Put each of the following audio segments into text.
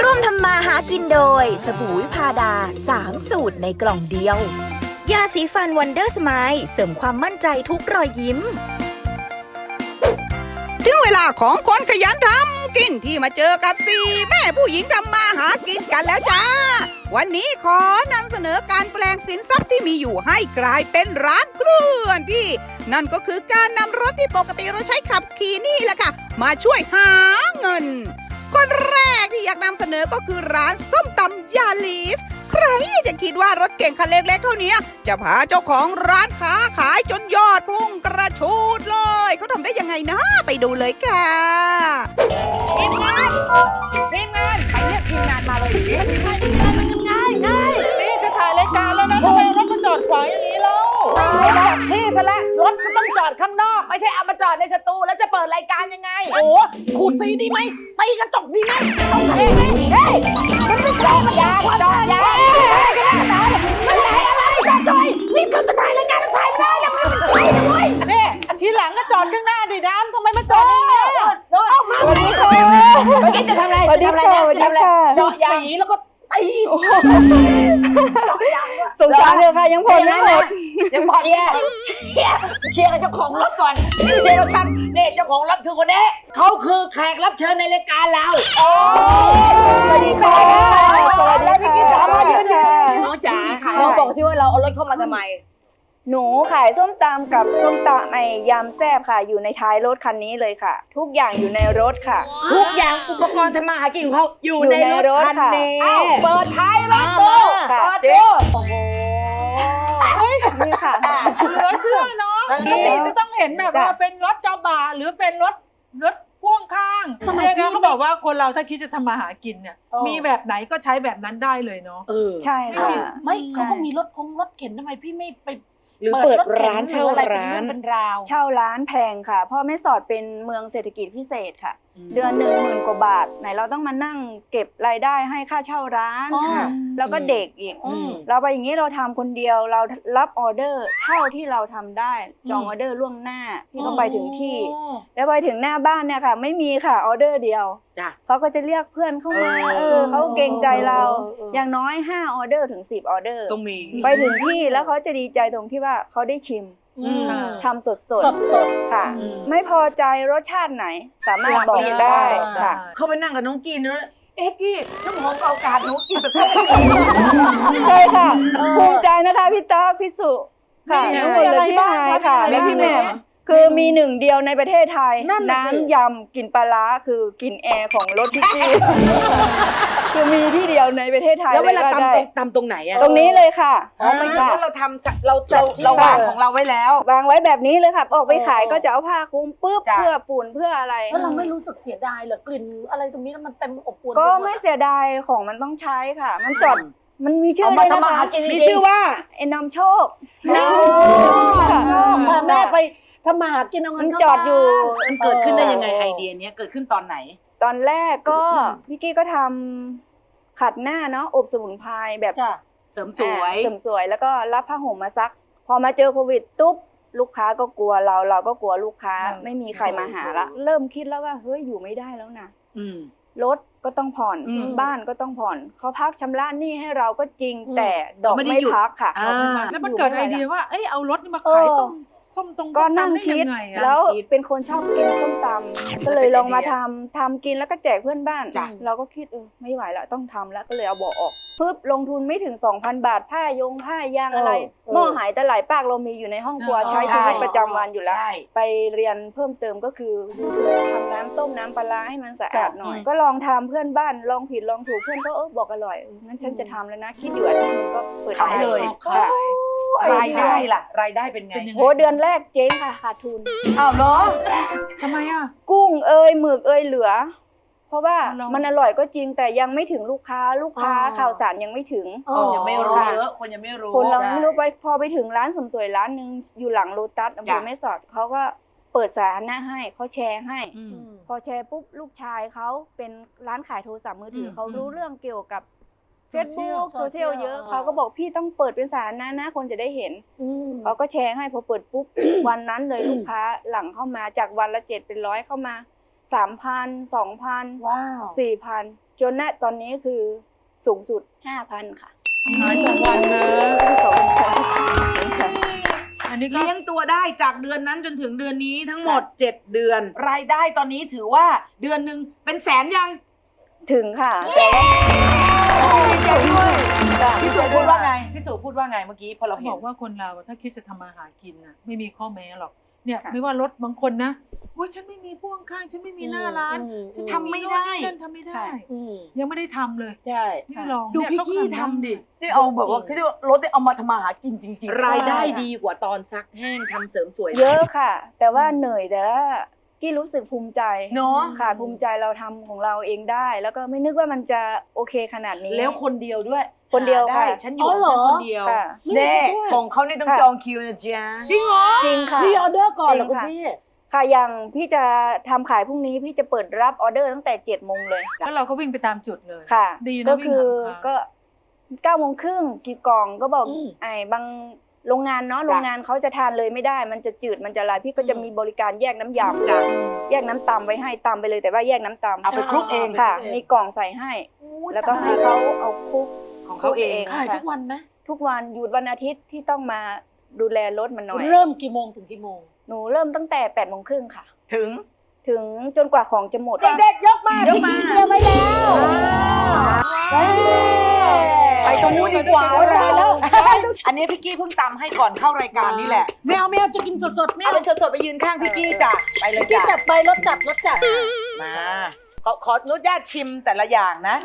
ร่วมทำมาหากินโดย สบู่วิพาดา 3 สูตรในกล่องเดียว ยาสีฟันวันเดอร์สไมล์เสริมความมั่นใจทุกรอยยิ้ม ถึงเวลาของคนขยันทำกินที่มาเจอกับสี่แม่ผู้หญิงทำมาหากินกันแล้วจ้า วันนี้ขอนำเสนอการแปลงสินทรัพย์ที่มีอยู่ให้กลายเป็นร้านเคลื่อนที่ นั่นก็คือการนำรถที่ปกติเราใช้ขับขี่นี่แหละค่ะ มาช่วยหาเงิน คนแรกที่อยากนำเสนอก็คือร้านส้มตำยาลีสใครจะคิดว่ารถเก่งคันเล็กๆเท่านี้ จะพาเจ้าของร้านค้าขายจนยอดพุ่งกระชูดเลย เขาทำได้ยังไงนะ ไปดูเลยค่ะทีมงานทีมงานไปเรียกทีมงานมาเลยดิง่ายง่ายนี่จะถ่ายรายการแล้วนะทำไมรถ จับที่ซะแล้วรถมันต้องจอดข้างนอก ไม่ใช่เอามาจอดในสตูแล้วจะเปิดรายการยังไง โอ้ขูดสีดีไหมตีกระจกดีไหมต้องเฮ้ยเฮ้ยมันไม่ใช่มันยาจอดยาอะไรอะไรจอดจอยรีบกลับมาถ่ายรายการถ่ายไม่ได้ยังไม่ได้เลยนี่ทีหลังก็จอดข้างหน้าดิดามทำไมมาจอดในนี้ออกมาสวัสดีค่ะเมื่อกี้จะทำอะไรสวัสดีจะทำอะไรค่ะนะสวัสดีค่ะเจาะสีแล้วก็ ตีเจาะยางด้วยสงสารเลยค่ะยังผ่อนไม่หมดยังพอเชียร์เชียร์เชียร์กับเจ้าของรถก่อนนี่ไม่ใช่รถฉันนี่เจ้าของรถคือคนนี้เขาคือแขกรับเชิญในรายการเราสวัสดีค่ะสวัสดีค่ะสวัสดีค่ะน้น้อองงจ๋าค่ะน้องบอกสิว่าเราเอารถเข้ามาทำไม หนูขายส้มตำกับส้มตำไอยำแซ่บค่ะ อยู่ในท้ายรถคันนี้เลยค่ะ ทุกอย่างอยู่ในรถค่ะ ทุกอย่างอุปกรณ์ทำมาหากินของเขาอยู่อยู่ในในรถรถคันค่ะ นี้อ้าวเปิดท้ายรถดูค่ะเปิดดู โอ้โหนี่ค่ะ เหลือเชื่อเนาะปกติจะต้องเห็นแบบว่าจ้ะ เป็นรถกระบะหรือเป็นรถรถพ่วงข้างทำไมเนี่ยพี่ นะเขาบอกว่าคนเราถ้าคิดจะทำมาหากินเนี่ยเออมีแบบไหนก็ใช้แบบนั้นได้เลยเนาะ เออใช่ค่ะ ไม่เขาก็มีรถคงรถเข็นทำไมพี่ไม่ไป หรือเปิดร้านเช่าหอะไรร้านเป็นเองเป็นราว เช่าร้านแพงค่ะ เพราะแม่สอดเป็นเมืองเศรษฐกิจพิเศษค่ะ เดือนหนึ่งหมื่นกว่าบาท ไหนเราต้องมานั่งเก็บรายได้ให้ค่าเช่าร้านอ๋อค่ะแล้วก็เด็กอีกอืมเราไปอย่างนี้เราทำคนเดียวเรารับออเดอร์เท่าที่เราทำได้จองอืมออเดอร์ล่วงหน้าพี่ก็ไปถึงที่โอ้แล้วไปถึงหน้าบ้านเนี่ยค่ะ ไม่มีค่ะออเดอร์เดียวจ้ะเขาก็จะเรียกเพื่อนเข้ามาเออเออเขาเกรงใจเราเออเอออย่างน้อย5ออเดอร์ถึง10ออเดอร์ต้องมีไปถึงที่แล้วเขาจะดีใจตรงที่ว่าเขาได้ชิมอืมทำสดสสดดสดค่ะอืมไม่พอใจรสชาติไหน สามารถบอกบอกได้ได้ค่ะ เข้าไปนั่งกับน้องกินแล้วเอ๊ะกี้น้ำหอมเอากาดหนูกินแบบใช่ค่ะภูมิใจนะคะพี่ต๊อกพี่สุค่ะนี่ทั้งหมดเลยพี่ไฮายค่ะมีอะไรบ้างและพี่มีแหอะไรม่มบ้าง คือมีหนึ่งเดียวในประเทศไทย นั่นน่ะสิ น้ำยำกลิ่นปลาร้าคือกลิ่นแอร์ของรถพี่จี้คือมีที่เดียวในประเทศไทยแล้วเวลาก็ตำตได้รงตำตรงไหนอะตรงนี้เลยค่ะอ๋อไม่ใช่ค่ะว่าเราทำสะเราเราเราวางของเราไว้แล้ว วางไว้แบบนี้เลยค่ะ ออกไปขายโอ้ก็จะเอาผ้าคลุมปุ๊บจ้ะ เพื่อฝุ่นเพื่ออะไร แล้วเราไม่รู้สึกเสียดายเหรอกลิ่นอะไรตรงนี้แล้วมันเต็มอบอวลก็ปหดไม่เสียดายของมันต้องใช้ค่ะ มันจอดมันมีชื่เอาอมาด้วยนะทำมาคะหากินจริงๆมีชื่อว่า ไอ้นำโชคน้ำ ไปทำมาหากินเอาเงิมันนเข้าจอดอยู่ บ้าน มันเกิดขึ้นได้ยังไงไอเดียเนี้ยเกิดขึ้นตอนไหน ตอนแรกก็พี่กี้ก็ทำขัดหน้าเนาะอบสมุนไพรแบบจ้ะ เสริมสวย อ่าเสริมสวยแล้วก็รับผ้าห่มมาซัก พอมาเจอโควิดตุ๊บลูกค้าก็กลัวเราเราก็กลัวลูกค้าอืม ไม่มีใครมาหาละเริ่มคิดแล้วว่าเฮ้ยอยู่ไม่ได้แล้วนะ อืม รถก็ต้องผ่อนอืมบ้านก็ต้องผ่อน เขาพักชำระหนี้ให้เราก็จริงแต่ดอกเขาไม่ได้ไม่หยุด พักค่ะ อ่า แล้วมันเกิดไอเดียว่า เอ้ยเอารถนี่มาขายต้ม ส้มตรงก็ส้มนั่งตำได้คิดยังไงอะแล้วคิดเป็นคนชอบกินส้มตำก็เลยลองมาทำทำกินแล้วก็แจกเพื่อนบ้าน จ้ะ เราก็คิดเออไม่ไหวแล้วต้องทำแล้วก็เลยเอาเบาะออกปึ๊บลงทุนไม่ถึง 2,000 บาทผ้ายงผ้ายางอะไรเออ หม้อหายแต่หลายปากเรามีอยู่ในห้องครัวใช่ใช้ชีวิตประจำวันอยู่แล้ว ใช่ ไปเรียนเพิ่มเติมก็คือยูทูบทำน้ำต้มน้ำปลาร้าให้มันสะอาดหน่อย อืม ก็ลองทำเพื่อนบ้านลองผิดลองถูกเพื่อนก็เออบอกอร่อยเอองั้นฉันจะทำแล้วนะ คิดอยู่อาทิตย์หนึงก็เปิดขายเลย ค่ะ รายได้ล่ะ รายได้เป็นไงเป็นยังไงโหเดือนแรกเจ๊งค่ะขาดทุน อ้าวเหรอทำไมอะ กุ้งเอยหมึกเอยเหลือ เพราะว่าเรามัมันอร่อยก็จริงแต่ยังไม่ถึงลูกค้าลูกค้าอ๋อข่าวสารยังไม่ถึงอ๋อคนยังไม่รู้ค่ะเยอะคนยังไม่รู้คนเราใช่ไม่รู้ไปพอไปถึงร้านเสริมสวยร้านหนึ่งอยู่หลังโลตัสอำเภอจ้ะแม่สอดเขาก็เปิดสาธารณะให้เขาแชร์ให้อืมพอแชร์ปุ๊บลูกชายเขาเป็นร้านขายโทรศัพท์มือถืออมเขารู้เรื่องเกี่ยวกับโซ เชียล Facebook โซเชียลเยอะอ่าเขาก็บอกพี่ต้องเปิดเป็นสาธารณะนะคนจะได้เห็นอืมเขาก็แชร์ให้พอเปิดปุ๊บวันนั้นเลยลูกค้าหลังเข้ามาจากวันละเจ็ดเป็นร้อยเข้ามาสามพันสองพันว้าวสี่พันจนณตอนนี้คือสูงสุด5,000ค่ะหายทุกวันนะขอบคุณค่ะอันนี้ก็เลี้ยงตัวได้จากเดือนนั้นจนถึงเดือนนี้ทั้งหมด 7 เดือน รายได้ตอนนี้ถือว่าเดือนหนึ่งเป็นแสนยัง ถึงค่ะ ดีใจด้วยจ้ะพี่สุพูดว่าไงพี่สุพูดว่าไงเมื่อกี้พอเราเขาเห็บนอกว่าคนเราถ้าคิดจะทำมาหากินน่ะไม่มีข้อแม้หรอกเนี่ยค่ะไม่ว่ารถบางคนนะว่าฉันไม่มีพ่วงข้างฉันไม่มีหน้าร้านฉันทำไม่ได้โน่นนี่นั่นทำไม่ได้อืมยังไม่ได้ทำเลยใช่ไม่ได้ลองดูเนี่ยพี่เขากี้ไทำดินี่เอาแบบว่าเขาเรียกว่ารถได้เอามาทำมาหากินจริงๆ รายได้ดีกว่าตอนซักแห้งทำเสริมสวย เยอะค่ะ แต่ว่าเหนื่อยแต่ว่า กี้รู้สึกภูมิใจเนาะค่ะภูมิใจเราทำของเราเองได้ แล้วก็ไม่นึกว่ามันจะโอเคขนาดนี้ แล้วคนเดียวด้วยคนเดียวหาได้ค่ะฉันอยู่ของฉันคนเดียวค่ะ เน่ของเขานี่ต้องค่ะ จองคิวนะจ๊ะจริงเหรอ จริงค่ะ พี่ออเดอร์ก่อนเหรอจริคุงณค่ะ พี่ ค่ะอย่างพี่จะทำขายพรุ่งนี้พี่จะเปิดรับออเดอร์ตั้งแต่เจ็ดโมงเลยแล้วเราก็วิ่งไปตามจุดเลย ค่ะ ดีนะก็วิ่งคือหาลูกค้า ก็เก้าโมงครึ่งกี่กล่องก็บอกอืม ไอ้บาง โรงงานเนาะโรงงานเขาจะทานเลยไม่ได้ มันจะจืดมันจะลายพี่ก็จะมีบริการแยกน้ำยำจ้ะแยกน้ำตำไว้ให้ตำไปเลยแต่ว่าแยกน้ำตำเอาไปคลุกเองค่ะมีกล่องใส่ให้ แล้วก็ให้เขาเอาคลุก ของเขาเอง ขายค่ะทุกวันไหมทุกวันหยุดวันอาทิตย์ที่ต้องมาดูแลรถมันหน่อย เริ่มกี่โมงถึงกี่โมง หนูเริ่มตั้งแต่8ปดโมงครึ่งค่ะ ถึง ถึงจนกว่าของจะหมด เด็กๆยกมาพี่กี้เตรียมไว้แล้วไปตรงนู้นดีกว่าได้แล้ว อันนี้พี่กี้เพิ่งตำให้ก่อนเข้ารายการนี่แหละแมวแมวจะกินสดๆแมเอาวเป็นสดๆไปยืนข้างพี่กี้จ้ะไปเลยพี่จ้ะจัดไปรสจัดรสจัดมาขอขออนุญาตชิมแต่ละอย่างนะ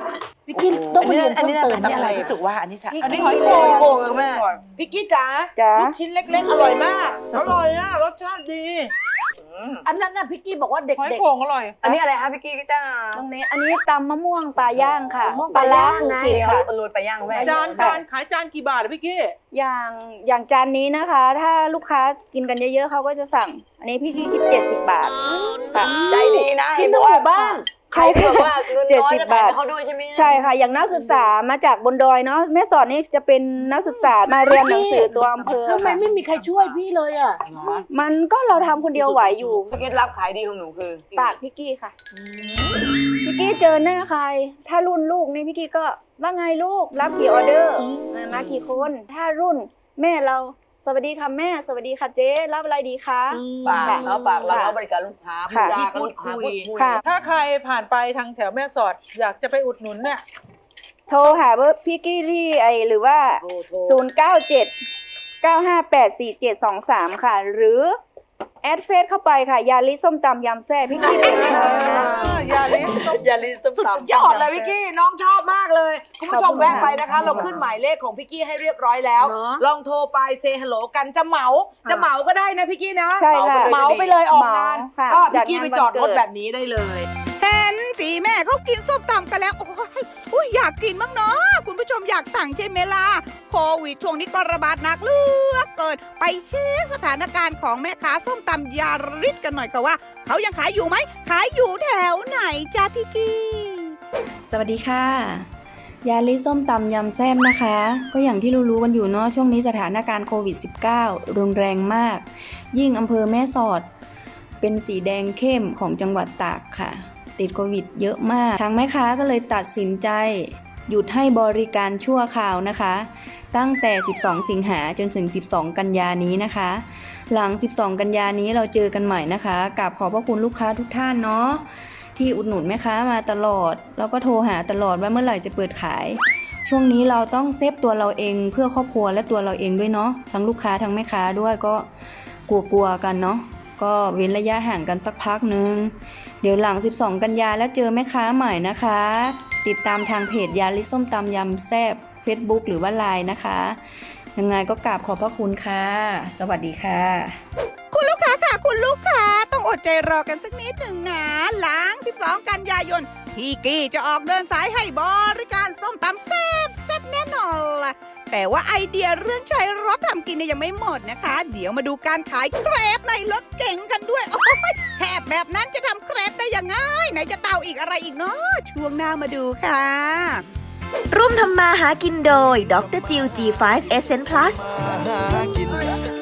พี่กี้ต้องไปเรียนอันเพิ่มนี้เติมอันนี้อะไรพี่สุว่าอันนี้สะพี่อันนี้กี้หอยโขงโขงเหรอแม่พี่กี้จ๋าจ๊ะ ลูกชิ้นเล็กๆ อร่อยมาก อร่อยอะรสชาติดี อันนั้นน่ะพี่กี้บอกว่าเด็กหอยๆโข่งอร่อย อันนี้อะไรคะพี่กี้จ้าตรงนี้ อันนี้ตำมะม่วงปลาย่างค่ะมะม่วงปลาย่างไงปลร้เขาค่ะโรยปลาย่างแม่จานจานขายจานกี่บาทอะพี่กี้อย่างอย่างจานนี้นะคะ ถ้าลูกค้ากินกันเยอะๆเขาก็จะสั่ง อันนี้พี่กี้คิด70 บาทค่ะใจดีนะกินทั้งหมู่บ้าน ใช่ค่ะว่าเงินเจ็ดน้อยสิบจะแถบามทเขาด้วยใช่ไหมใช่ค่ะ อย่างนักศึกษามาจากบนดอยเนาะแม่สอนนี่จะเป็นนักศึกษามาเรียนหนังสือตัวอำเภอทำไมค่ะไม่มีใครช่วยพี่เลยอะมันก็เราทำคนเดียวไหวอยู่สเก็ตลับขายดีของหนูคือปากพี่กี้ค่ะพี่กี้เจอหน้าใคร ถ้ารุ่นลูกนี่พี่กี้ก็ว่าไงลูกรับกี่ออเดอร์อ่ามากี่คน ถ้ารุ่นแม่เรา สวัสดีค่ะแม่ สวัสดีค่ะเจ๊รับอะไรดีคะ ปากเอาปากเราค่ะ เอาบริการลูกค้าค่ะพูดจากับลูกค้าพูดคุย ค่ะ ถ้าใครผ่านไปทางแถวแม่สอด อยากจะไปอุดหนุนเนี่ย โทรหาเบอร์พี่กี้ที่ไอหรือว่า โทรโทร 0 9 7 9 5 8 4 7 2 3 ค่ะ หรือ แอดเฟซเข้าไปค่ะ ยาลิส้มตำยำแซ่บพี่กี้เป็นเขานะอย่าลิสต้องอย่าลืมสุดยอดเลยพี่กี้น้องชอบมากเลยคุณผู้ชมขอบคุณแวะไปนะคะค่ะเราขึ้นหมายเลขของพี่กี้ให้เรียบร้อยแล้วเนอะลองโทรไปเซฮัลโหลกันจะเหมาจะเหมาก็ได้นะพี่กี้นะใช่ค่ะเหมาไปเลยออกงานเหมาค่ะก็จัพี่ดกี้งานไปจอดรถวันเกิดแบบนี้ได้เลยเห็นสีแม่เขากินส้มตำกันแล้ว โอ้ยอยากกินบ้างเนาะคุณผู้ชมอยากสั่งใช่ไหมล่ะโควิดช่วงนี้ก็ระบาดหนักเลือกเกินไปเช็คสถานการณ์ของแม่ค้าส้มตำยาริดกันหน่อยค่ะว่า เขายังขายอยู่ไหมขายอยู่แถวไหนจ้าพี่กี้สวัสดีค่ะ ยาลิส้มตำยำแซมนะคะ ก็อย่างที่รู้ๆกันอยู่เนาะช่วงนี้สถานการณ์โควิด -19 รุนแรงมาก ยิ่งอำเภอแม่สอด เป็นสีแดงเข้มของจังหวัดตากค่ะ ติดโควิดเยอะมาก ทางแม่ค้าก็เลยตัดสินใจ หยุดให้บริการชั่วคราวนะคะ ตั้งแต่ 12 สิงหาจนถึง 12 กันยานี้นะคะ หลัง 12 กันยานี้เราเจอกันใหม่นะคะกับขอบพระคุณลูกค้าทุกท่านเนาะที่อุดหนุนแม่ค้ามาตลอด แล้วก็โทรหาตลอดว่าเมื่อไหร่จะเปิดขาย ช่วงนี้เราต้องเซฟตัวเราเองเพื่อครอบครัวและตัวเราเองด้วยเนาะทั้งลูกค้าทั้งแม่ค้าด้วยก็กลัวๆกันเนาะก็เว้นระยะห่างกันสักพักนึง ดี๋ยวหลัง 12 กันยาแล้วเจอแม่ค้าใหม่นะคะ ติดตามทางเพจยาลิส้มตำยำแซบ Facebook หรือว่า Line นะคะ ยังไงก็กราบขอบพระคุณค่ะ สวัสดีค่ะ คุณลูกค้าค่ะ คุณลูกค้าต้องอดใจรอกันสักนิดหนึ่งนะ หลัง 12 กันยายน พี่กี้จะออกเดินสายให้บริการส้มตำแซ่บ แซ่บแน่นอนล่ะ แต่ว่าไอเดียเรื่องใช้รถทำกินเนี่ยยังไม่หมดนะคะ เดี๋ยวมาดูการขายเครปในรถเก๋งกันด้วย โอ้ยแคบแบบนั้นจะทำเครปได้ยังไงไหนจะเตาอีกอะไรอีกเนาะช่วงหน้ามาดูค่ะ ร่วมทำมาหากินโดยดรจิว G5 Essence Plus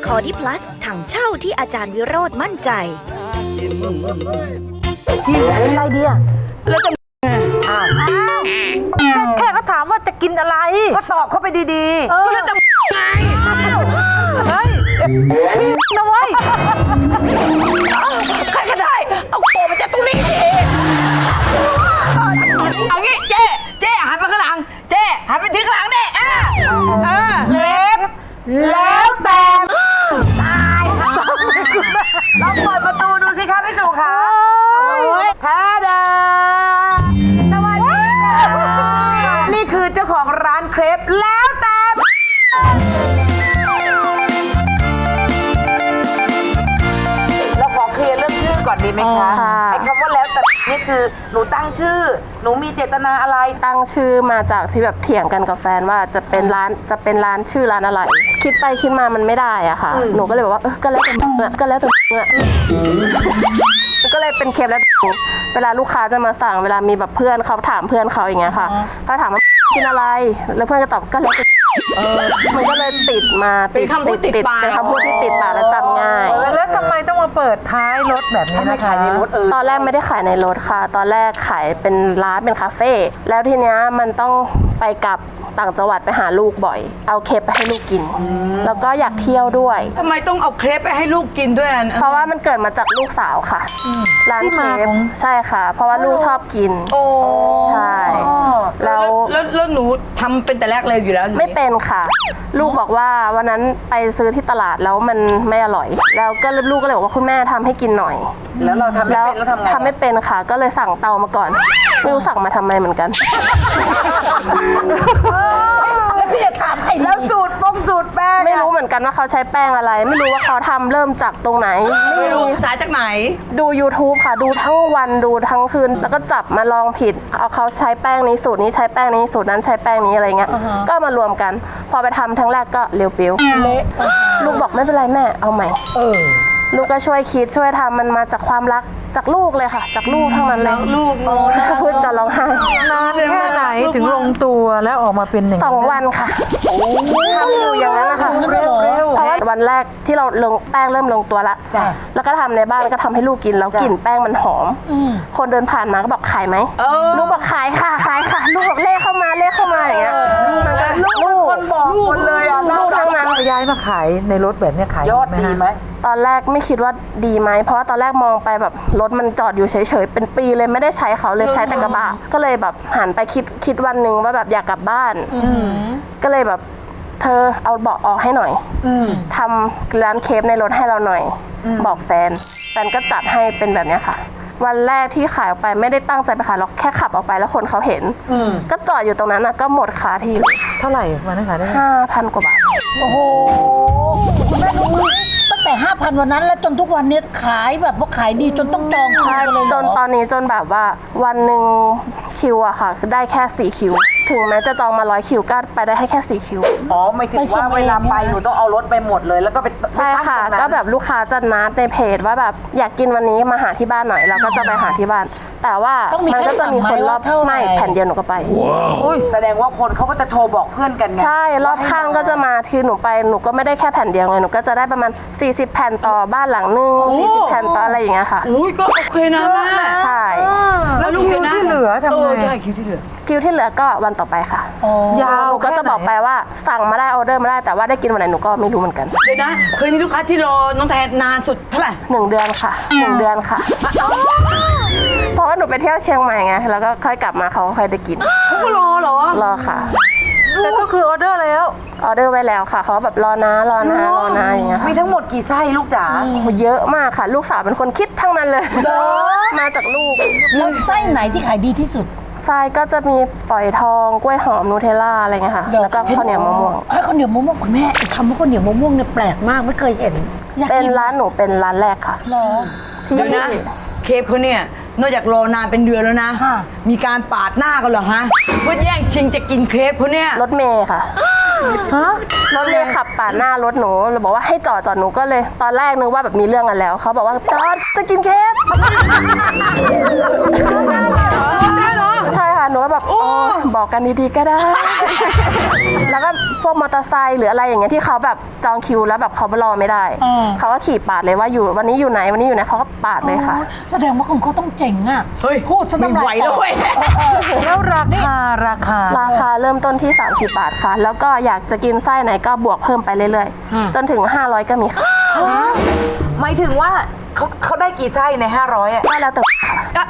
คอร์ดิ plus ถังเช่าที่อาจารย์วิโรธมั่นใจเป็นไรเดียแล้วจะอ้าว แค่เขาถามว่าจะกินอะไร ก็ตอบเข้าไปดีก็แล้วจะไงเฮ้ย คือ หนูตั้งชื่อ หนูมีเจตนาอะไร ตั้งชื่อมาจากที่แบบเถียงกันกับแฟนว่าจะเป็นร้านจะเป็นร้านชื่อร้านอะไร คิดไปคิดมามันไม่ได้อะค่ะ หนูก็เลยบอกว่าเออก็แล้วแต่มึงอะก็แล้วแต่มึงอะมันก็เลยเป็นเคปแล้วแต่มึงเวลาลูกค้าจะมาสั่งเวลามีแบบเพื่อนเขาถามเพื่อนเขาอย่างเงี้ยค่ะเขาถามว่ากินอะไร แล้วเพื่อนก็ตอบก็แล้วแต่ มันก็เลยติดมาเป็นคำพูดติดปาก เป็นคำพูดที่ติดปากและจำง่าย แล้วทำไมต้องมาเปิดท้ายรถแบบนี้ทำไมนะคะขายในรถเออตอนแรกไม่ได้ขายในรถค่ะ ตอนแรกขายเป็นร้านเป็นคาเฟ่ แล้วทีเนี้ยมันต้องไปกลับ ต่างจังหวัดไปหาลูกบ่อย เอาเคปไปให้ลูกกิน แล้วก็อยากเที่ยวด้วย ทำไมต้องเอาเครปไปให้ลูกกินด้วยอะเพราะว่ามันเกิดมาจากลูกสาวค่ะร้านเคปใช่ค่ะ เพราะว่าลูกชอบกิน โอ้ใช่แล้วแล้วแล้วหนูทำเป็นแต่แรกเลยอยู่แล้วไม่เป็นค่ะ ลูกบอกว่าวันนั้นไปซื้อที่ตลาดแล้วมันไม่อร่อย แล้วก็ลูกก็เลยบอกว่าคุณแม่ทำให้กินหน่อย แล้วเราทำไม่เป็นแล้วทำไงทำไม่เป็นค่ะ ก็เลยสั่งเตามาก่อน ไม่รู้สั่งมาทำไมเหมือนกัน แล้วสูตรป้งสูตรแป้งไม่รู้เหมือนกันว่าเขาใช้แป้งอะไร ไม่รู้ว่าเขาทำเริ่มจากตรงไหน ไม่รู้สายจากไหน ดู YouTube ค่ะ ดูทั้งวันดูทั้งคืน แล้วก็จับมาลองผิด เอาเขาใช้แป้งนี้สูตรนี้ใช้แป้งนี้สูตรนั้นใช้แป้งนี้อะไรเงี้ยก็เอามารวมกัน พอไปทำทั้งแรกก็เร็วปิ้วลูกบอกไม่เป็นไรแม่เอาใหม่ ลูกก็ช่วยคิดช่วยทำมันมาจากความรักจากลูกเลยค่ะ จากลูกทั้งนั้นเลยลูกโง่พูดจะร้องไห้นานแค่ไหนถึงลงตัวแล้วออกมาเป็นหนึ่างสองนี้วันค่ะทำอยู่อย่างนั้นนะคะเพราะว่าวันแรกที่เราลงแป้งเริ่มลงตัวละแล้วก็ทำในบ้านก็ทำให้ลูกกินแล้วกลิ่นแป้งมันหอม คนเดินผ่านมาก็บอกขายไหมลูกบอกขายค่ะขายค่ะลูกบอกเลขเข้ามาเลขเข้ามาอย่างเงี้ยมันก็ลูกคนบอกลูกเลยอะลูกทั้งนั้น ย้ายมาขายในรถแบบเนี้ยขายยอดดีไหมตอนแรกไม่คิดว่าดีไหม เพราะว่าตอนแรกมองไปแบบรถมันจอดอยู่เฉยๆ เป็นปีเลยไม่ได้ใช้เขาเลยใช้แต่กระบะ ก็เลยแบบหันไปคิดคิดวันหนึ่งว่าแบบอยากกลับบ้าน ก็เลยแบบเธอเอาเบาะออกให้หน่อยทำร้านเคปในรถให้เราหน่อย บอกแฟน แฟนก็จัดให้เป็นแบบเนี้ยค่ะ วันแรกที่ขายออกไปไม่ได้ตั้งใจไปขายหรอกแค่ขับออกไปแล้วคนเขาเห็นก็จอดอยู่ตรงนั้นนะก็หมดคาที่เลยเท่าไหร่วันนั้นขายได้ห้าพันกว่าบาทคุณแม่รู้ตั้ งแต่5,000วันนั้น แล้วจนทุกวันนี้ขายแบบว่าขายดีจนต้องจองคิวกันเลยเหรจอนตอนนี้จนแบบว่าวันหนึ่งคิวอะค่ะคือได้แค่4คิว ถึงแม้จะจองมาร้อยคิวก็ไปได้ให้แค่4คิว อ๋อไม่ถึงว่าเวลาไปหนูต้องเอารถไปหมดเลย แล้วก็ไปใช่ค่ะ ไปตั้งตรงนั้นก็แบบลูกค้าจะนัดในเพจว่าแบบอยากกินวันนี้มาหาที่บ้านหน่อยเราก็จะไปหาที่บ้าน แต่ว่าต้องมีมัขั้ก็นจะมีต่ำไหมคนรอว่าบเท่าไหร่ ไม่แผ่นเดียวหนูก็ไปแสดงว่าคนเขาก็จะโทรบอกเพื่อนกันไงใช่รอบข้างก็จะมาคือหนูไปหนูก็ไม่ได้แค่แผ่นเดียวไงหนูก็จะได้ประมาณ 40แผ่นต่อบ้านหลังนึง40 แผ่นต่ออะไรอย่างเงี้ยค่ะ อุ้ยก็โอเคนะแม่ใช่ แล้วลูกคิวที่เหลือทำเอไงอใช่คิวที่เหลือ คิวที่เหลือก็วันต่อไปค่ะยาวหนูก็จะบอกไปแค่ไหนว่าสั่งมาได้ออเดอร์มาได้แต่ว่าได้กินวันไหนหนูก็ไม่รู้เหมือนกัน เดี๋ยวนะ เคยมีลูกค้าที่รอน้องแทนนานสุดเท่าไหร่หนึ่งเดือนค่ะหนึ่งเดือนค่ะ เพราะว่าหนูไปเที่ยวเชียงใหม่ไงแล้วก็ค่อยกลับมาเขาก็ค่อยได้กิน เขาก็รอเหรอ รอค่ะ แต่ก็คือออเดอร์แล้ว ออเดอร์ไว้แล้วค่ะเขาแบบรอนะรอนะรอนะอย่างเงี้ยค่ะมีทั้งหมดกี่ไส้ลูกจ๋า โอ้โหเยอะมากค่ะ ลูกสาวเป็นคนคิดทั้งนั้นเลยมาจากลูกแล้วไส้ไหนที่ขายดีที่สุดทรายก็จะมีฝอยทองกล้วยหอมนูเทลล่าอะไรเงี้ยค่ะ แล้วก็ข้าวเหนียวมะม่วง เอ้ยข้าวเหนียวมะม่วงคุณแม่ไอ้คำว่าข้าวเหนียวมะม่วงเนี่ยแปลกมากไม่เคยเห็นอยากเป็นกินร้านหนูเป็นร้านแรกค่ะ เหรอ ที่เดี๋ยวนะ เคปเขาเนี่ย นอกจากรอนานเป็นเดือนแล้วนะ ค่ะ มีการปาดหน้ากันเหรอฮะเพื่อแย่งชิงจะกินเคปเขาเนี่ยรถเมย์ค่ะรถเมย์ขับปาดหน้ารถหนูเราบอกว่าให้จอดจอดหนูก็เลย ตอนแรกนึกว่าแบบมีเรื่องกันแล้ว เขาบอกว่าจอดจะกินเค้กใช่ค่ะหนู ก็แบบอ๋อบอกกันดีๆก็ได้ แล้วก็พวกมอเตอร์ไซค์หรืออะไรอย่างเงี้ยที่เขาแบบจองคิวแล้วแบบเขารอไม่ได้เขาก็ขี่ปาดเลยว่าอยู่วันนี้อยู่ไหนวันนี้อยู่ไหนเขาก็ปาดเลยค่ะแสดงว่าของเขาต้องเจ๋งอะเฮ้ยพูดซะน้ำลายแตกแล้วราคาราคา ราคาเริ่มต้นที่ 30 บาทค่ะ แล้วก็อยากจะกินไส้ไหนก็บวกเพิ่มไปเรื่อย ๆ จนถึง 500 ก็มีค่ะ หมายถึงว่า เขาเขาได้กี่ไส้ใน 500อะก็แล้วแต่ค่ะ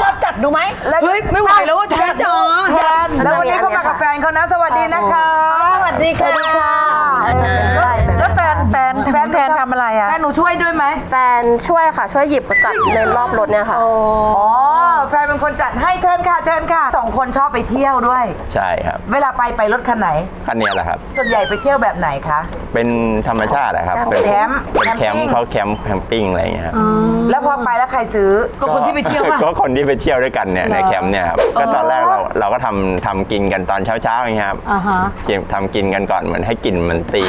เราจัดดูไหมเฮ้ยไม่ไหวแล้วแทนจ๋อแทนแล้ววันนี้เขามากับแฟนเขานะ สวัสดีนะคะ สวัสดีค่ะ แล้วแฟนแฟนแฟนแทนทำอะไรอะแฟนหนูช่วยด้วยไหมแฟนช่วยค่ะช่วยหยิบจัดในรอบรถเนี่ยค่ะ อ๋อแฟนเป็นคนจัดให้เชิญค่ะเชิญค่ะสองคนชอบไปเที่ยวด้วย ใช่ครับ เวลาไปไปรถคันไหนคันนี้แหละครับ ส่วนใหญ่ไปเที่ยวแบบไหนคะ เป็นธรรมชาติอะครับเป็นแคมป์เป็นแคมแคมปิ้ป์งเขาแคมป์แคมปิ้งอะไรอย่างเงี้ยครับแล้วพอไปแล้วใครซื้อก็คนที่ไปเที่ยวก็คนที่ไปเที่ยวด้วยกันเนี่ยในแคมป์เนี่ยครับก็ตอนแรกเราเราก็ทำทำกินกันตอนเช้าเช้าๆอย่างเงี้ยครับกินทำกินกันก่อนเหมือนให้กลิ่นมันตี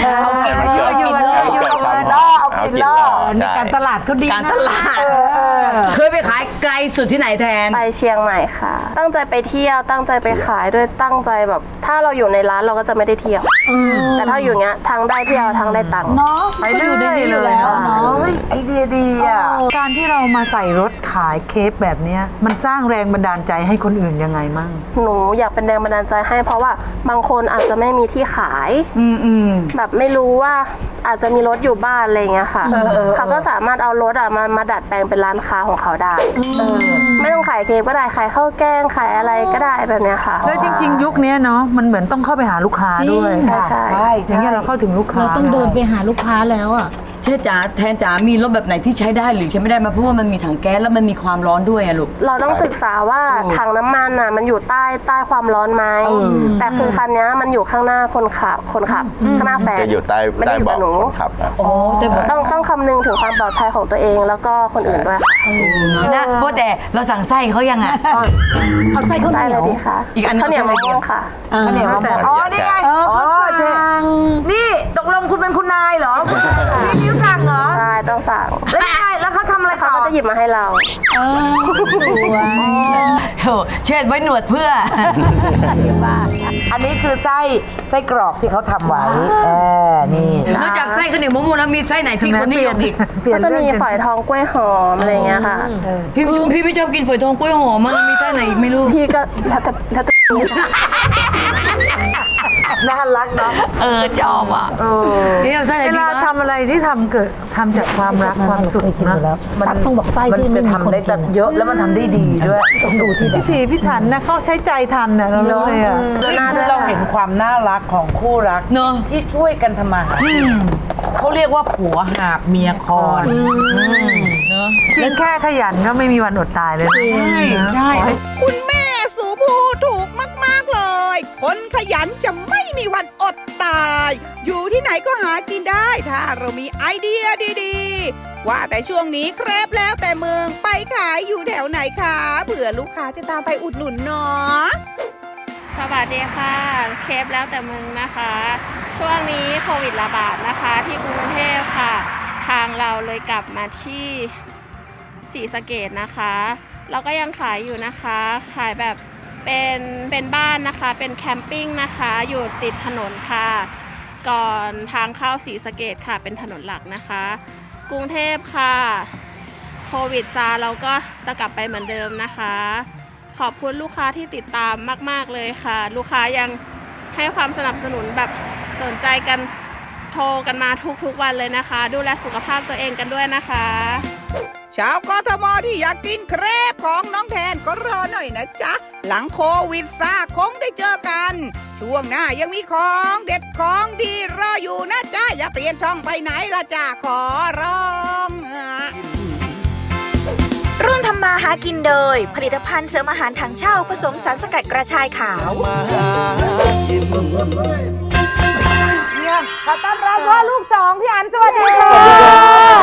ให้มันเกิดอยู่ให้มันเกิดความหล่ออมเอากลิ่นกลิ่นล่อล่อใช่การตลาดเขาดีการนะตลาด เคยไปขายไกลสุดที่ไหนแทน ไปเชียงใหม่ค่ะ ตั้งใจไปเที่ยวตั้งใจไปขายด้วยตั้งใจแบบ ถ้าเราอยู่ในร้านเราก็จะไม่ได้เที่ยวแต่ถ้าอยู่อย่างเงี้ยทั้งได้เที่ยวทั้งได้ตังค์ เนาะไปก็เรื่อยู่ในอยนี้ๆอยู่เลยแล้วเนาะเฮ้ยไอเดียดีอะการที่เรามาใส่รถขายเคปแบบเนี้ยมันสร้างแรงบันดาลใจให้คนอื่นยังไงมั่งหนูอยากเป็นแรงบันดาลใจให้ เพราะว่าบางคนอาจจะไม่มีที่ขายอืมอืมแบบไม่รู้ว่าอาจจะมีรถอยู่บ้านอะไรอย่างเงี้ยค่ะเออเออเขาก็สามารถเอารถอะมามาดัดแปลงเป็นร้านค้าของเขาได้ไม่ต้องขายเค้กก็ได้ขายข้าวแกงขายอะไรก็ได้แบบเนี้ยค่ะ แล้วจริง ๆ ยุคเนี้ยเนาะมันเหมือนต้องเข้าไปหาลูกค้าด้วยใช่ใช่ใช่ อย่าใช่งเงี้ยเราเข้าถึงลูกค้า เราต้องเดินไปหาลูกค้าแล้วอะ เช่จ๋าแทนจ๋ามีรถแบบไหนที่ใช้ได้หรือใช้ไม่ได้มาเพราะว่ามันมีถังแก๊สแล้วมันมีความร้อนด้วยอะลูก เราต้องศึกษาว่าถังน้ำมันน่ะมันอยู่ใต้ใต้ความร้อนไหมแต่คือคันเนี้ยมันอยู่ข้างหน้าคนขับคนขับข้างหน้าแฟนจะอยู่ใต้ไม่ใต้ได้อยู่เบาะกับหนูคนขับครับโอ้แต่แบบต้องต้องคำนึงถึงความปลอดภัยของตัวเองแล้วก็คนอื่นด้วยค่ะ นะเพราะแต่เราสั่งไส้เขายังอะเอาไส้ข้าวเหได้นีเลยยว ดีค่ะอีกอันหนึ่งข้าวเหนียวมะม่วงค่ะ ข้าวเหนียวมะม่วง อ๋อ นี่ไง เอออ๋อเขาใช่สั่ง นี่ ตกลงคุณเป็นคุณนายเหรอคุณนายพี่นิ้วสั่งเหรอ ใช่ต้องสั่งแล้วยังไงแล้วเขาทำอะไรเขาต่อก็จะหยิบมาให้เราเออสวยโอ้เช็ดไว้หนวดเพื่อ อันนี้คือไส้ไส้กรอกที่เขาทำไว้เออนี่นอกจากไส้ข้าวเหนียวมะม่วงแล้วมีไส้ไหนที่คนนิยมอีกเปลี่ยก็นจะเรื่มีองฝอยทองกล้วยหอมอะไรอย่างเงี้ยค่ะพี่พี่ไม่ชอบกินฝอยทองกล้วยหอมมันมีไส้ไหนอีกไม่รู้พี่ก็แล้วแต่แล้วแต่ น่ารักเนาะเออชอบอะ เออนี่เอาไส้ไหนเวดีลาวะทำอะไรที่ทำเกิดทำจากความรักความสุขนะมันต้องบอกไส้มันที่จะไม่มีทำคนได้แต่เยอะแล้วมันทำได้ดีด้วยต้องดูที่แบบพิถีพิถันนะเขาใช้ใจทำเนี่ยเรารู้เลยอะนี่คือเราเห็นความน่ารักของคู่รักเนอะ ที่ช่วยกันทำมาหากินเขาเรียกว่าผัวหาบเมียคอนเนอะจริงแค่ขยันก็ไม่มีวันอดตายเลยนะ ใช่ ใช่ คุณแม่สูพูดถูกมากๆเลย คนขยันจะไม่มีวันอดตาย อยู่ที่ไหนก็หากินได้ ถ้าเรามีไอเดียดีๆ ว่าแต่ช่วงนี้แครบแล้วแต่เมืองไปขายอยู่แถวไหนคะเผื่อลูกค้าจะตามไปอุดหนุนเนาะสวัสดีค่ะ เคปแล้วแต่มึงนะคะ ช่วงนี้โควิดระบาดนะคะ ที่กรุงเทพค่ะ ทางเราเลยกลับมาที่ศรีสเกดนะคะ เราก็ยังขายอยู่นะคะ ขายแบบ เป็นเป็นบ้านนะคะ เป็นแคมปิ้งนะคะ อยู่ติดถนนค่ะ ก่อนทางเข้าศรีสะเกดค่ะ เป็นถนนหลักนะคะ กรุงเทพค่ะ โควิดซาเราก็จะกลับไปเหมือนเดิมนะคะ ขอบคุณลูกค้าที่ติดตามมาก ๆ เลยค่ะ ลูกค้ายังให้ความสนับสนุนแบบสนใจกันโทรกันมาทุกๆวันเลยนะคะ ดูแลสุขภาพตัวเองกันด้วยนะคะ ชาวกทมที่อยากกินเครปของน้องแทนก็รอหน่อยนะจ๊ะ หลังโควิดซาคงได้เจอกัน ช่วงหน้ายังมีของเด็ดของดีรออยู่นะจ๊ะ อย่าเปลี่ยนช่องไปไหนละจ้าขอร้องอะร่วมทำมาหากินโดย ผลิตภัณฑ์เสริมอาหารถังเช่าผสมสารสกัดกระชายขาวขอต้อนรับว่าลูกสองพี่อันสวัสดีค่ะ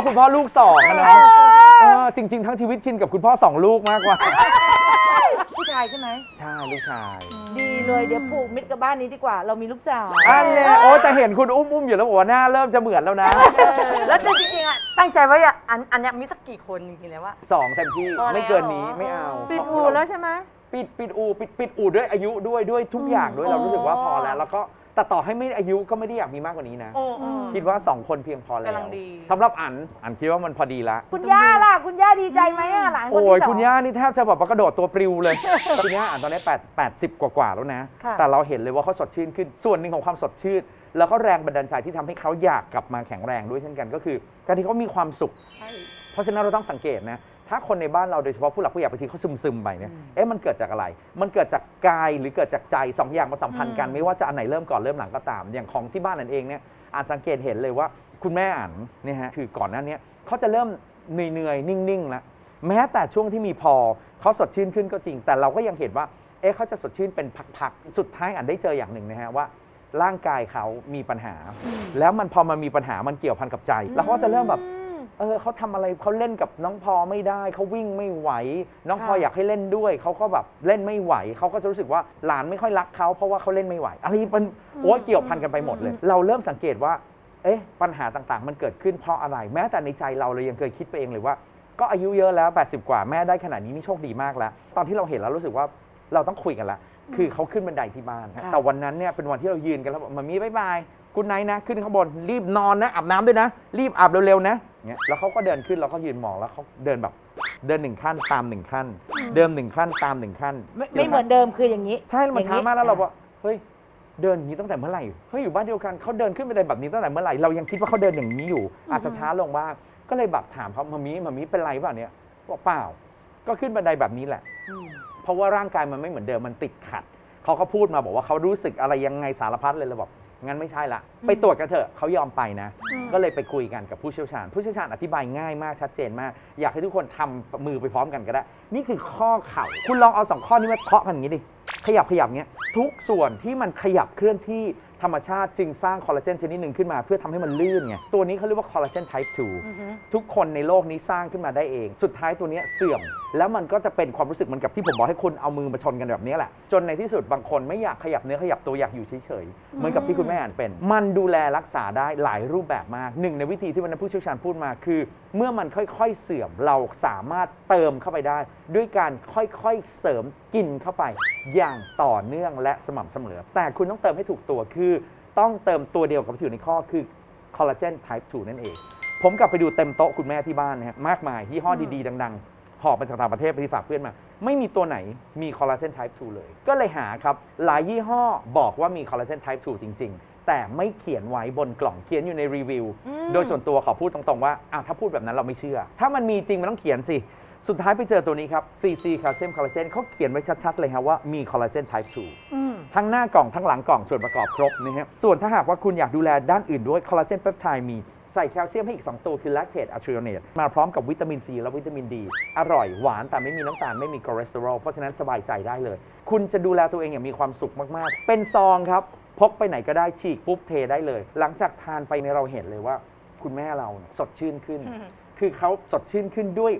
ว่าคุณพ่อลูกสองอะเนาะเออจริง ๆ ทั้งชีวิตชินกับคุณพ่อสองลูกมากกว่า ผู้ชายใช่ไหม ใช่ลูกชายดีเลยเดี๋ยวผูกมิตรกับบ้านนี้ดีกว่า เรามีลูกสาวอันเลยโอ้แต่เห็นคุณอุ้มอุ้มอยู่แล้วบอกว่าหน้าเริ่มจะเหมือนแล้วนะแล้วจริงๆอะตั้งใจไว้อะอันอันเนี้ยมีสักกี่คนจริงๆแล้วว่า สองเต็มที่พอแล้ว ไม่เกินนี้ไม่เอาปิดอู่แล้วใช่ไหม ปิดปิดอูปิดปิดอูด้วยอายุด้วยด้วยทุกอย่างด้วยเรารู้สึกว่าพอแล้ว แล้วก็ แต่ต่อให้ไม่อายุก็ไม่ได้อยากมีมากกว่านี้นะ โอ้โอ้ คิดว่า2คนเพียงพอแล้วกำลังดี สำหรับอันอันคิดว่ามันพอดีละ คุณย่าล่ะ คุณย่าดีใจไหมอะหลานคนโอ้ยที่สอง คุณย่านี่แทบจะแบบว่ากระโดดตัวปลิวเลย คุณย่าอ่านตอนนี้8 80กว่าๆแล้วนะ ค่ะ แต่เราเห็นเลยว่าเขาสดชื่นขึ้น ส่วนหนึ่งของความสดชื่น แล้วก็แรงบันดาลใจที่ทำให้เขาอยากกลับมาแข็งแรงด้วยเช่นกันก็คือ การที่เขามีความสุข เพราะฉะนั้นเราต้องสังเกตนะ ถ้าคนในบ้านเราโดยเฉพาะผู้หลักผู้ใหญ่บางทีเขาซึมๆไปเนี่ยเอ๊ะมันเกิดจากอะไร มันเกิดจากกายหรือเกิดจากใจสองอย่างมาสัมพันธ์กันไม่ว่าจะอันไหนเริ่มก่อนเริ่มหลังก็ตาม อย่างของที่บ้านนั่นเองเนี่ยอ่านสังเกตเห็นเลยว่าคุณแม่อ่านเนี่ยฮะคือก่อนหน้าเนี้ยเขาจะเริ่มเหนื่อยๆนิ่งๆแล้วแม้แต่ช่วงที่มีพอเขาสดชื่นขึ้นก็จริง แต่เราก็ยังเห็นว่าเอ๊ะเขาจะสดชื่นเป็นพักๆสุดท้ายอ่านได้เจออย่างหนึ่งนะฮะว่า ร่างกายเขามีปัญหา แล้วมันพอมันมีปัญหามันเกี่ยวพันกับใจ แล้วเขาก็จะเริ่มแบบ เออเขาทำอะไรเขาเล่นกับน้องพอไม่ได้เขาวิ่งไม่ไหว น้องพออยากให้เล่นด้วยเขาก็แบบเล่นไม่ไหวเขาก็จะรู้สึกว่าหลานไม่ค่อยรักเขาเพราะว่าเขาเล่นไม่ไหวอะไรมันโอ้ยเกี่ยวพันกันไปหมดเลย เราเริ่มสังเกตว่า เอ๊ะปัญหาต่างๆ มันเกิดขึ้นเพราะอะไร แม้แต่ในใจเราเรายังเคยคิดไปเองเลยว่า ก็อายุเยอะแล้ว 80 กว่าแม่ได้ขนาดนี้นี่โชคดีมากแล้ว ตอนที่เราเห็นแล้วรู้สึกว่าเราต้องคุยกันละคือเขาขึ้นบันไดที่บ้านฮะแต่วันนั้นเนี่ยเป็นวันที่เรายืนกันแล้วบอกมามีบายบายคุณไนท์นะ ขึ้นข้างบนรีบนอนนะอาบน้ำด้วยนะ รีบอาบเร็วๆนะ เงี้ยแล้วเขาก็เดินขึ้นแล้วก็ยืนมองแล้วเขาเดินแบบเดินหนึ่งขั้นตามหนึ่งขั้น เดิมหนึ่งขั้นตามหนึ่งขั้นไม่ไม่เหมือนเดิมคืออย่างนี้ใช่มันอย่งช้ามากแล้วเราว่าเฮ้ยเดินอย่างนี้ตั้งแต่เมื่อไหร่เฮ้ยอยู่บ้านเดียวกันเขาเดินขึ้นบันไดแบบนี้ตั้งแต่เมื่อไหร่เรายังคิดว่าเขาเดินอย่างนี้อยู่ อาจจะช้าลงบ้างก็เลยแบบถามเขามามีมามีเป็นไรเปล่าเนี่ยบอกเปล่า ก็ขึ้นบันไดแบบนี้แหละ เพราะว่าร่างกายมันไม่เหมือนเดิมมันติดขัดเขาก็พูดมาบอกว่าเขารู้สึกอะไรยังไงสารพัดเลยเราบอก งั้นไม่ใช่ละ ไปตรวจกันเถอะเขายอมไปนะ ก็เลยไปคุยกันกับผู้เชี่ยวชาญ ผู้เชี่ยวชาญอธิบายง่ายมากชัดเจนมาก อยากให้ทุกคนทำมือไปพร้อมกันก็ได้ นี่คือข้อเข่า คุณลองเอาสองข้อนี้มาเคาะกันอย่างนี้ดิ ขยับขยับเงี้ย ทุกส่วนที่มันขยับเคลื่อนที่ ธรรมชาติจึงสร้างคอลลาเจนชนิดหนึ่งขึ้นมา เพื่อทำให้มันลื่นไง ตัวนี้เขาเรียกว่าคอลลาเจน type 2 ทุกคนในโลกนี้สร้างขึ้นมาได้เอง สุดท้ายตัวเนี้ยเสื่อม แล้วมันก็จะเป็นความรู้สึกเหมือนกับที่ผมบอกให้คุณเอามือมาชนกันแบบนี้แหละ จนในที่สุดบางคนไม่อยากขยับเนื้อขยับตัวอยากอยู่เฉยๆ เหมือนกับที่คุณแม่อ่านเป็น มันดูแลรักษาได้หลายรูปแบบมากหนึ่งในวิธีที่วันนั้นผู้เชี่ยวชาญพูดมาคือ เมื่อมันค่อยๆเสื่อมเราสามารถเติมเข้าไปได้ ด้วยการค่อยๆเสริมกินเข้าไป อย่างต่อเนื่องและสม่ำเสมอ แต่คุณต้องเติมให้ถูกตัวคือต้องเติมตัวเดียวกับที่อยู่ในข้อคือคอลลาเจน type 2นั่นเอง ผมกลับไปดูเต็มโต๊ะคุณแม่ที่บ้านนะครับมากมายยี่ห้อดีๆ ดังๆ หอบมาจากต่างประเทศไปที่ฝากเพื่อนมา ไม่มีตัวไหนมีคอลลาเจน type 2เลย ก็เลยหาครับ หลายยี่ห้อบอกว่ามีคอลลาเจน type 2จริง ๆแต่ไม่เขียนไว้บนกล่องเขียนอยู่ในรีวิว โดยส่วนตัวขอพูดตรงๆว่าอ้าวถ้าพูดแบบนั้นเราไม่เชื่อ ถ้ามันมีจริงมันต้องเขียนสิ สุดท้ายไปเจอตัวนี้ครับ CC Calcium Collagen เขาเขียนไว้ชัดๆเลยครับว่ามีคอลลาเจน type 2 ทั้งหน้ากล่องทั้งหลังกล่องส่วนประกอบครบนะฮะส่วนถ้าหากว่าคุณอยากดูแลด้านอื่นด้วยคอลลาเจนเปปไทด์มีใส่แคลเซียมให้อีก 2 ตัวคือแลคเตตอะทริโอเนตมาพร้อมกับวิตามินซีและวิตามินดี อร่อยหวานแต่ไม่มีน้ำตาล ไม่มีคอเลสเตอรอลเพราะฉะนั้นสบายใจได้เลย คุณจะดูแลตัวเองอย่างมีความสุขมาก ๆ เป็นซองครับ พกไปไหนก็ได้ฉีกปุ๊บเทได้เลย หลังจากทานไปเนี่ยเราเห็นเลยว่า คุณแม่เราเนี่ยสดชื่นขึ้น คือเขาสดชื่นขึ้นด้วย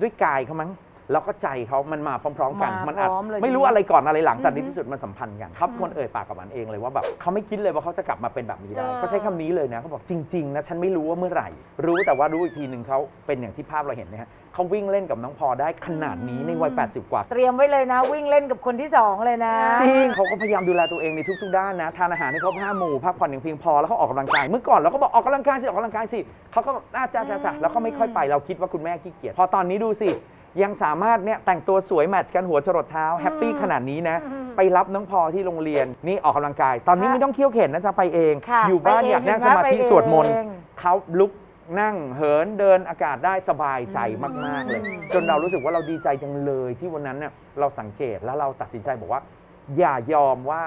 ด้วยกายเขามั้ง แล้วก็ใจเขามันมาพร้อม ๆ กัน มามันอาจพร้อมเลยไม่รู้อะไรก่อนอะไรหลังแต่ในที่สุดมันสัมพันธ์กันครับคนเอ่ยปากกับมันเองเลยว่าแบบเขาไม่คิดเลยว่าเขาจะกลับมาเป็นแบบนี้ได้เขาใช้คำนี้เลยนะเขาบอกจริงๆนะฉันไม่รู้ว่าเมื่อไหร่ รู้แต่ว่ารู้อีกทีหนึ่งเขาเป็นอย่างที่ภาพเราเห็นนะฮะเขาวิ่งเล่นกับน้องพอได้ขนาดนี้ในวัย 80 กว่า เตรียมไว้เลยนะ วิ่งเล่นกับคนที่สองเลยนะ จริงเขาก็พยายามดูแลตัวเองในทุกๆด้านนะ ทานอาหารให้ครบห้าหมู่พักผ่อนอย่างเพียงพอแล้วเขาออกกำลังกาย เมื่อก่อนเราก็บอกออกกำลังกายสิออกกำลังกายสิเขาก็อาจ้าจ้าจ้าแล้วก็ไม่ค่อยไปเราคิดว่าคุณแม่ขี้เกียจพอตอนนี้ดูสิ ยังสามารถเนี่ยแต่งตัวสวยแมทช์กันหัวจรดเท้าแฮปปี้ขนาดนี้นะไปรับน้องพอที่โรงเรียนนี่ออกกำลังกาย ตอนนี้ไม่ต้องเคี่ยวเข็นนะจะไปเอง ค่ะอยู่บ้านไปเองอยากนั่งนะสมาธิไปเองสวดมนต์เขาลุกนั่งเหินเดินอากาศได้สบายใจมาก ๆ เลยจนเรารู้สึกว่าเราดีใจจังเลยที่วันนั้นเนี่ยเราสังเกตแล้วเราตัดสินใจบอกว่า อย่ายอมว่า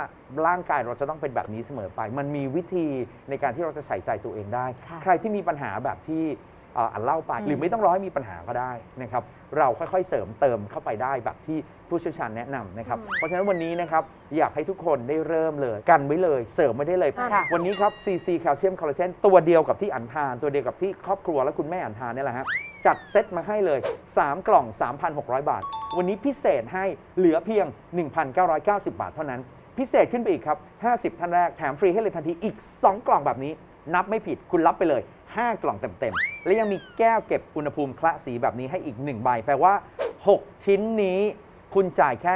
ร่างกายเราจะต้องเป็นแบบนี้เสมอไป มันมีวิธีในการที่เราจะใส่ใจตัวเองได้ใครที่มีปัญหาแบบที่เอ่ออันเล่าไป หรือไม่ต้องรอให้มีปัญหาก็ได้นะครับเราค่อยๆเสริมเติมเข้าไปได้แบบที่ผู้เชี่ยวชาญแนะนำนะครับเพราะฉะนั้นวันนี้นะครับอยากให้ทุกคนได้เริ่มเลยกันไว้เลยเสริมไม่ได้เลย ค่ะ วันนี้ครับ CC แคลเซียมคอลลาเจนตัวเดียวกับที่อันทาน ตัวเดียวกับที่ครอบครัวและคุณแม่อันทานนี่แหละฮะจัดเซตมาให้เลย 3 กล่อง 3,600 บาท วันนี้พิเศษให้เหลือเพียง 1,990 บาทเท่านั้น พิเศษขึ้นไปอีกครับ 50 ท่านแรกแถมฟรีให้เลยทันทีอีก 2 กล่องแบบนี้ นับไม่ผิดคุณรับไปเลย 5 กล่องเต็มๆ และยังมีแก้วเก็บอุณหภูมิคละสีแบบนี้ให้อีก 1 ใบ แปลว่า 6 ชิ้นนี้คุณจ่ายแค่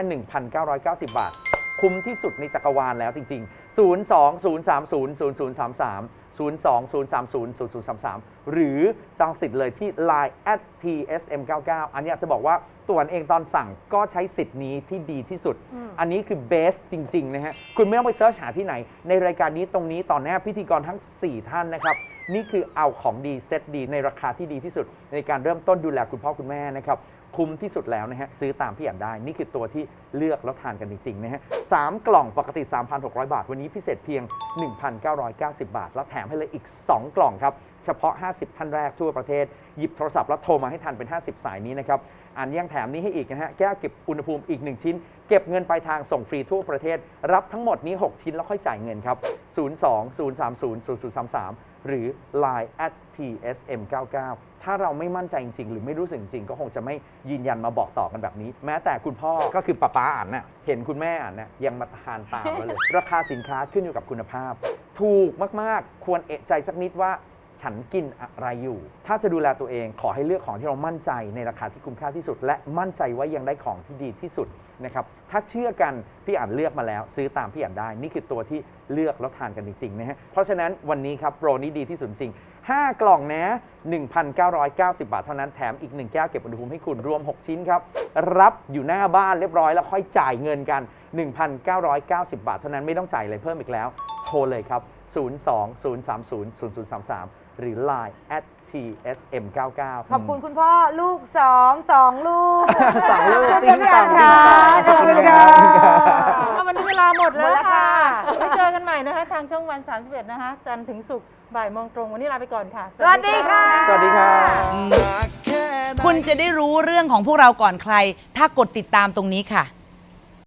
1,990 บาท คุ้มที่สุดในจักรวาลแล้วจริง ๆ 02 030 0033 0033 หรือจองสิทธิ์เลยที่ Line at tsm99 อันเนี้ยจะบอกว่าตัวเองตอนสั่งก็ใช้สิทธิ์นี้ที่ดีที่สุด อันนี้คือเบสจริง ๆ นะฮะ คุณไม่ต้องไปเสิร์ชหาที่ไหน ในรายการนี้ตรงนี้ต่อหน้าพิธีกรทั้ง 4 ท่านนะครับ นี่คือเอาของดีเซตดีในราคาที่ดีที่สุด ในการเริ่มต้นดูแลคุณพ่อคุณแม่นะครับ คุ้มที่สุดแล้วนะฮะซื้อตามพี่แอ่านได้ นี่คือตัวที่เลือกแล้วทานกันจริงๆนะฮะสามกล่องปกติ 3,600 บาท วันนี้พิเศษเพียง 1,990 บาท แล้วแถมให้เลยอีก 2 กล่องครับ เฉพาะ 50 ท่านแรกทั่วประเทศ หยิบโทรศัพท์แล้วโทรมาให้ทันเป็น 50 สายนี้นะครับอันยังแถมนี้ให้อีกนะฮะแก้วเก็บอุณหภูมิอีก 1 ชิ้น เก็บเงินปลายทางส่งฟรีทั่วประเทศ รับทั้งหมดนี้ 6 ชิ้นแล้วค่อยจ่ายเงินครับ 02 030 0033 หรือ Line at tsm99 ถ้าเราไม่มั่นใจจริง ๆ หรือไม่รู้สึกจริง ก็คงจะไม่ยืนยันมาบอกต่อกันแบบนี้ แม้แต่คุณพ่อก็คือป้าป้าอ่านน่ะเห็นคุณแม่อ่านน่ะยังมาทานตามมาเลย ราคาสินค้าขึ้นอยู่กับคุณภาพ ถูกมากๆ ควรเอะใจสักนิดว่า ฉันกินอะไรอยู่ ถ้าจะดูแลตัวเองขอให้เลือกของที่เรามั่นใจในราคาที่คุ้มค่าที่สุด และมั่นใจว่ายังได้ของที่ดีที่สุดนะครับถ้าเชื่อกันพี่อ่านเลือกมาแล้ว ซื้อตามพี่อ่านได้ นี่คือตัวที่เลือกแล้วทานกันจริงๆนะฮะเพราะฉะนั้นวันนี้ครับโปรนี้ดีที่สุดจริง 5 กล่องนะ 1,990 บาทเท่านั้นแถมอีก 1 แก้วเก็บอุณหภูมิให้คุณรวม 6 ชิ้นครับ รับอยู่หน้าบ้านเรียบร้อยแล้วค่อยจ่ายเงินกัน 1,990 บาทเท่านั้นไม่ต้องจ่ายอะไรเพิ่มอีกแล้ว โทรเลยครับ 02 030 0033 หรือ Line at tsm99 ขอบคุณคุณพ่อลูกสองสองลูกสองลูกขอบติ๊คุณงพี่ต่อ่าองนค่ะขอบคุณค่ะเอาวันนี้เวลาหมดแล้วหมดแล้วค่ะไว้เจอกันใหม่นะคะ ทางช่องวัน 31 นะคะ จันทร์ถึงศุกร์บ่ายโมงตรง วันนี้ลาไปก่อนค่ะ สวัสดีค่ะ สวัสดีค่ะ คุณจะได้รู้เรื่องของพวกเราก่อนใคร ถ้ากดติดตามตรงนี้ค่ะ